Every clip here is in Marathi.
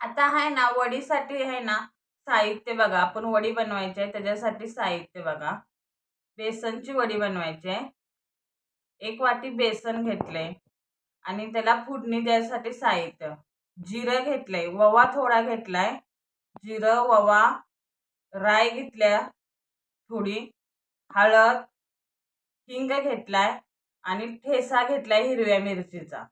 आता आहे ना वडीसाठी आहे ना साहित्य बघा आपण वडी बनवायची आहे त्याच्यासाठी साहित्य बघा. बेसनची वडी बनवायची आहे. एक वाटी बेसन घेतलंय आणि त्याला फुडणी द्यायसाठी साहित्य. जिरं घेतलंय ववा थोडा घेतलाय. जिरं ववा राय घेतल्या थोडी हळद हिंग घेतलाय आणि ठेसा घेतलाय हिरव्या मिरचीचा.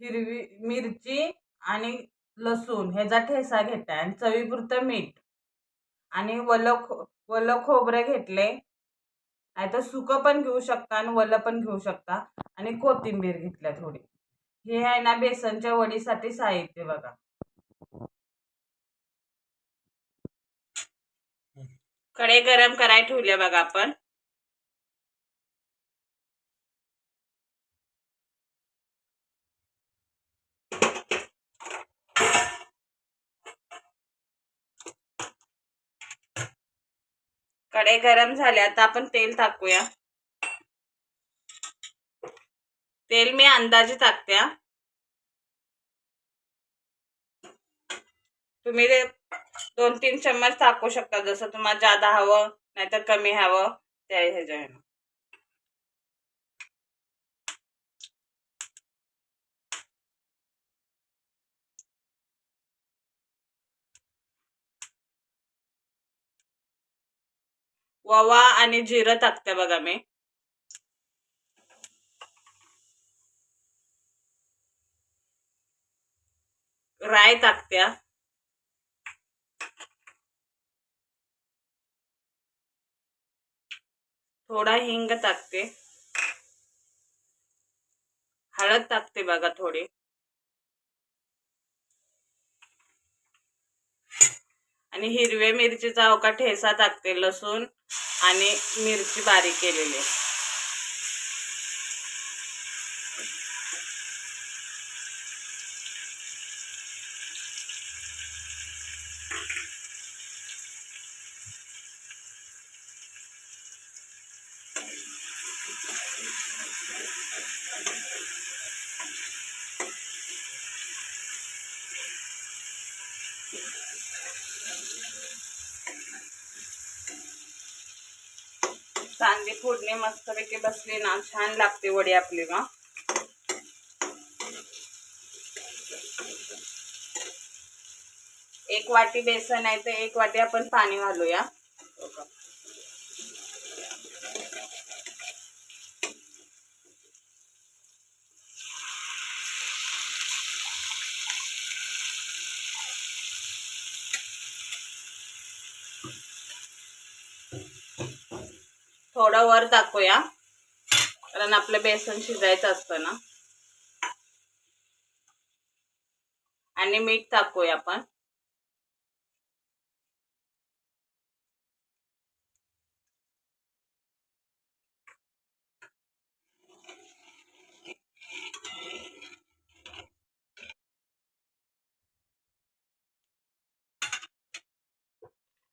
हिरवी मिरची आणि लसूण ह्याचा ठेसा घेतलाय आणि चवीपुरतं मीठ आणि वलं खो वलं खोबरं घेतले. नाही तर सुकं पण घेऊ शकता आणि वलं पण घेऊ शकता आणि कोथिंबीर घेतल्या थोडी. हे आहे ना बेसनच्या वडीसाठी साहित्य बघा. कडे गरम करायला ठेवल्या बघा आपण. कढई गरम झाले आता आपण तेल टाकूया. तेल मी अंदाजे टाकत्या तुम्ही ते दोन तीन चम्मच टाकू शकता जसं तुम्हाला जादा हवं नाहीतर कमी हवं त्या ह्याच्या ओवा आणि जिरं टाकते बघा मी. राय टाकत्या थोडा हिंग टाकते. हळद टाकते बघा थोडी. आणि हिरव्या मिरचीचा अवका ठेसा टाकते लसूण आणि मिरची बारीक केलेली. चांगली फोडणे मस्तपैकी बसली ना. छान लागते वडी आपली मग एक वाटी बेसन आहे तर एक वाटी आपण पाणी घालूया. थोडं वर टाकूया कारण आपलं बेसन शिजायचं असतं ना. आणि मीठ टाकूया आपण.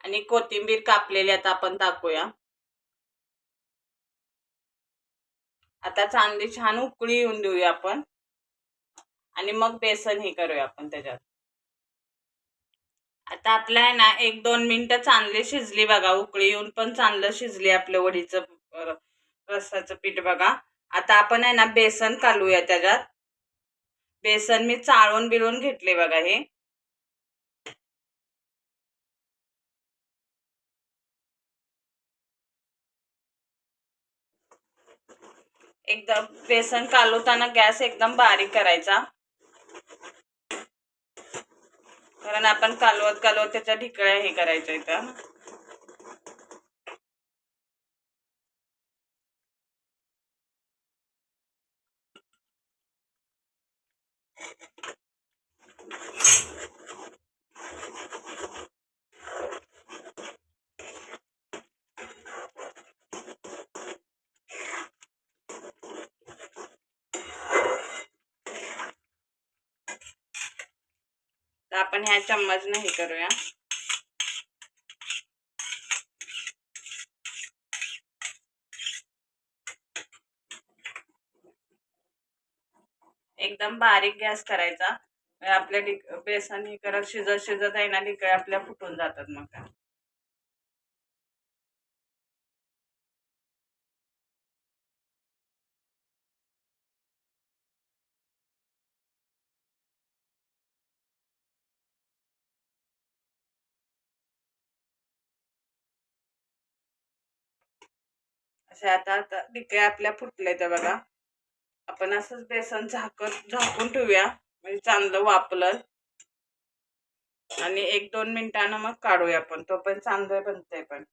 आणि कोथिंबीर कापलेली आता आपण टाकूया. आता चांगली छान उकळी येऊन देऊया आपण. आणि मग बेसन हे करूया आपण त्याच्यात. आता आपला आहे ना एक दोन मिनटं चांगली शिजली बघा उकळी येऊन पण चांगलं शिजली आपलं वडीचं रसाचं पीठ बघा. आता आपण आहे ना बेसन कालूया त्याच्यात. बेसन मी चाळून बिळून घेतले बघा हे. एकदम बेसन कालवताना गॅस एकदम बारीक करायचा. कारण आपण कालवत कालवत त्याच्या ढिकळ्या हे करायच्या इथं. तर आपण ह्या चम्मचनं हे करूया. एकदम बारीक गॅस करायचा. आपल्या बेसन हे करत शिजत शिजत आहे ना डिकळ्या आपल्या फुटून जातात मग. अशा आता आता डिकळ्या आपल्या फुटल्या त्या बघा. आपण असंच बेसन झाकत झाकून ठेवूया. म्हणजे चांगलं वापलं आणि एक दोन मिनिटानं मग काढूया आपण. तो पण चांगलं बनतंय पण.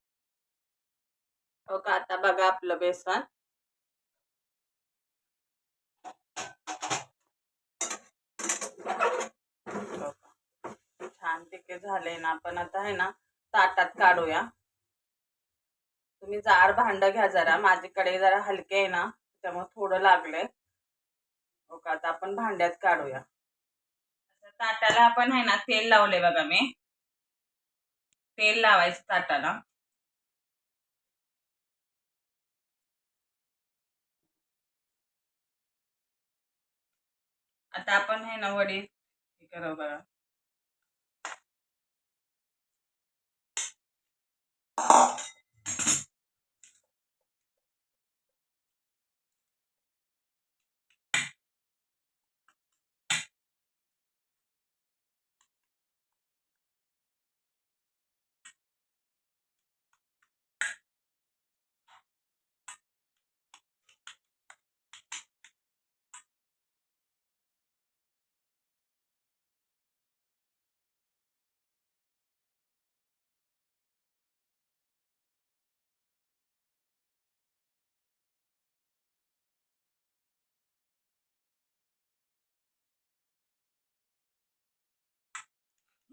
हो का? आता बघा आपलं बेसन. हो छान तिके झाले ना. आपण आता आहे ना ताटात काढूया. तुम्ही जाड भांड घ्या जरा. माझ्याकडे जरा हलके आहे ना त्यामुळे थोडं लागलंय. हो का आता आपण भांड्यात काढूया. ताटाला आपण आहे ना तेल लावले बघा मी. तेल लावायचं ताटाला. आता आपण हे ना वडी हे करू बघा.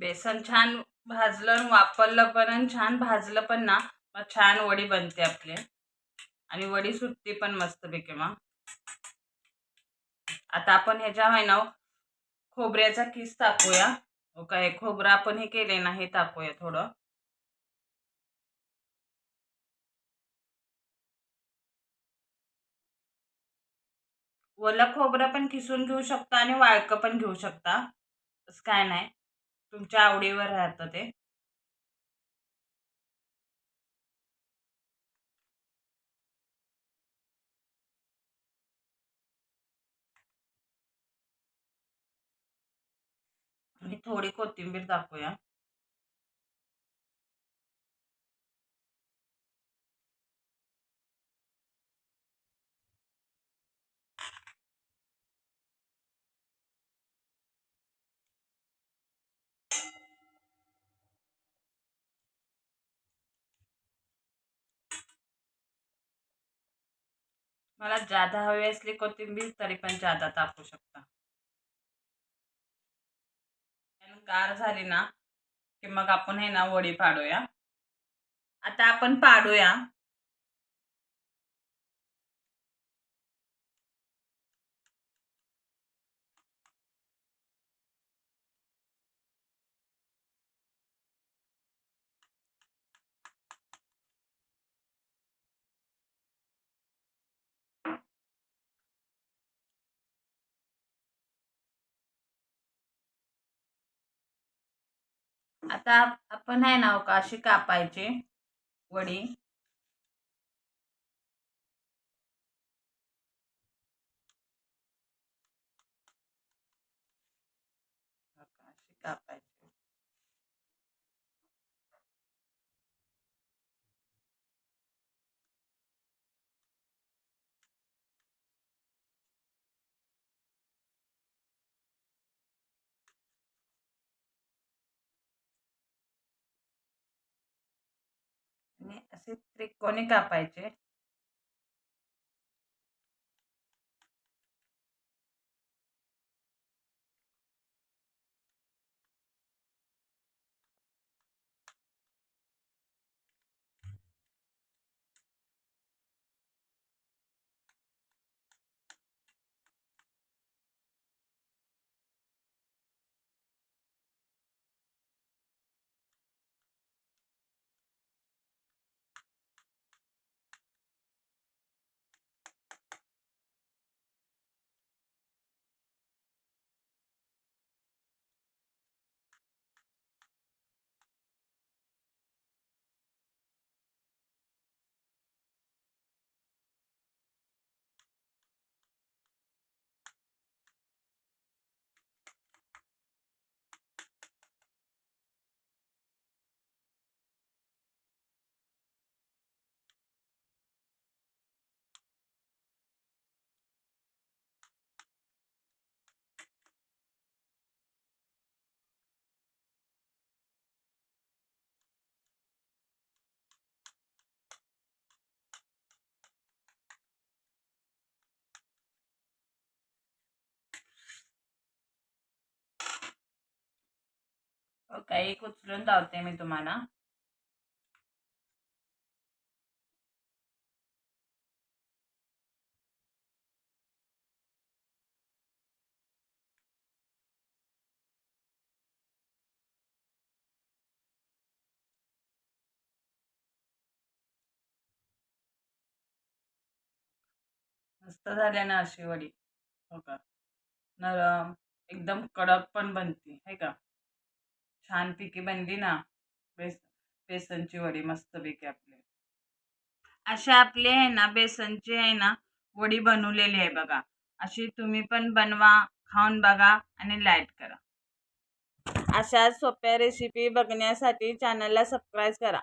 बेसन छान भाजलं वापरलं पण आणि छान भाजलं पण ना मग छान वडी बनते आपली. आणि वडी सुटते पण मस्त पैकी मग. आता आपण ह्याच्या आहे ना खोबऱ्याचा किस टाकूया. काय खोबरं आपण हे केले ना हे टाकूया थोडं. ओलं खोबरं पण किसून घेऊ शकता आणि वाळकं पण घेऊ शकता. तसं काय नाही. तुमच्या आवडीवर राहतं ते. आणि थोडी कोथिंबीर दाखवूया मला जादा हवी असली कोथिंबीर तरी पण जादा तापू शकता. गार झाली ना की मग आपण हे ना वडी पाडूया. आता आपण पाडूया. आता आपण आहे ना का अशी कापायची वडी. असे त्रिकोणी कापायचे. हो एक उचलून लावते मी तुम्हाला मस्त झाल्या ना अशी वडी. हो का? नरम एकदम कडक पण बनते है का? छानपैकी बनली ना बेस बेसनची वडी मस्तपैकी आपली. अशा आपले आहे ना बेसनची आहे ना वडी बनवलेली आहे बघा. अशी तुम्ही पण बनवा खाऊन बघा आणि लाईक करा. अशा सोप्या रेसिपी बघण्यासाठी चॅनलला सबस्क्राईब करा.